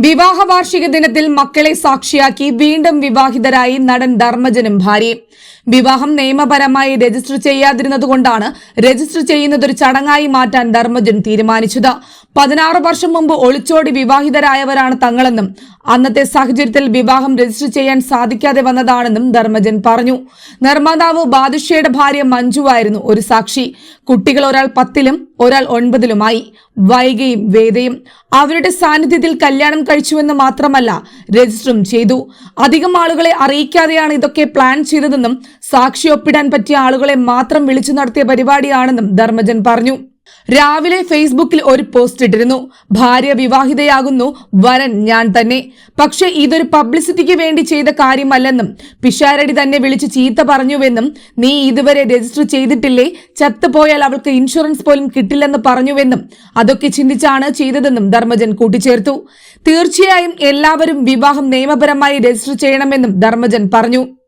വിവാഹ വാർഷിക ദിനത്തിൽ മക്കളെ സാക്ഷിയാക്കി വീണ്ടും വിവാഹിതരായി നടൻ ധർമ്മജനും ഭാര്യയും. വിവാഹം നിയമപരമായി രജിസ്റ്റർ ചെയ്യാതിരുന്നതുകൊണ്ടാണ് രജിസ്റ്റർ ചെയ്യുന്നതൊരു ചടങ്ങായി മാറ്റാൻ ധർമ്മജൻ തീരുമാനിച്ചത്. പതിനാറ് വർഷം മുമ്പ് ഒളിച്ചോടി വിവാഹിതരായവരാണ് തങ്ങളെന്നും അന്നത്തെ സാഹചര്യത്തിൽ വിവാഹം രജിസ്റ്റർ ചെയ്യാൻ സാധിക്കാതെ വന്നതാണെന്നും ധർമ്മജൻ പറഞ്ഞു. നിർമ്മാതാവ് ബാദുഷയുടെ ഭാര്യ മഞ്ജുവായിരുന്നു ഒരു സാക്ഷി. കുട്ടികൾ ഒരാൾ പത്തിലും ഒരാൾ ഒൻപതിലുമായി. വൈകയും വേദയും. അവരുടെ സാന്നിധ്യത്തിൽ കല്യാണം കഴിച്ചുവെന്ന് മാത്രമല്ല രജിസ്റ്ററും ചെയ്തു. അധികം ആളുകളെ അറിയിക്കാതെയാണ് ഇതൊക്കെ പ്ലാൻ ചെയ്തതെന്നും സാക്ഷി ഒപ്പിടാൻ പറ്റിയ ആളുകളെ മാത്രം വിളിച്ചു നടത്തിയ പരിപാടിയാണെന്നും ധർമ്മജൻ പറഞ്ഞു. രാവിലെ ഫേസ്ബുക്കിൽ ഒരു പോസ്റ്റ് ഇട്ടിരുന്നു. ഭാര്യ വിവാഹിതയാകുന്നു. വരൻ ഞാൻ തന്നെ. പക്ഷെ ഇതൊരു പബ്ലിസിറ്റിക്ക് വേണ്ടി ചെയ്ത കാര്യമല്ലെന്നും പിഷാരടി തന്നെ വിളിച്ച് ചീത്ത പറഞ്ഞുവെന്നും നീ ഇതുവരെ രജിസ്റ്റർ ചെയ്തിട്ടില്ലേ? ചത്തുപോയാൽ അവൾക്ക് ഇൻഷുറൻസ് പോലും കിട്ടില്ലെന്ന് പറഞ്ഞുവെന്നും അതൊക്കെ ചിന്തിച്ചാണ് ചെയ്തതെന്നും ധർമ്മജൻ കൂട്ടിച്ചേർത്തു. തീർച്ചയായും എല്ലാവരും വിവാഹം നിയമപരമായി രജിസ്റ്റർ ചെയ്യണമെന്നും ധർമ്മജൻ പറഞ്ഞു.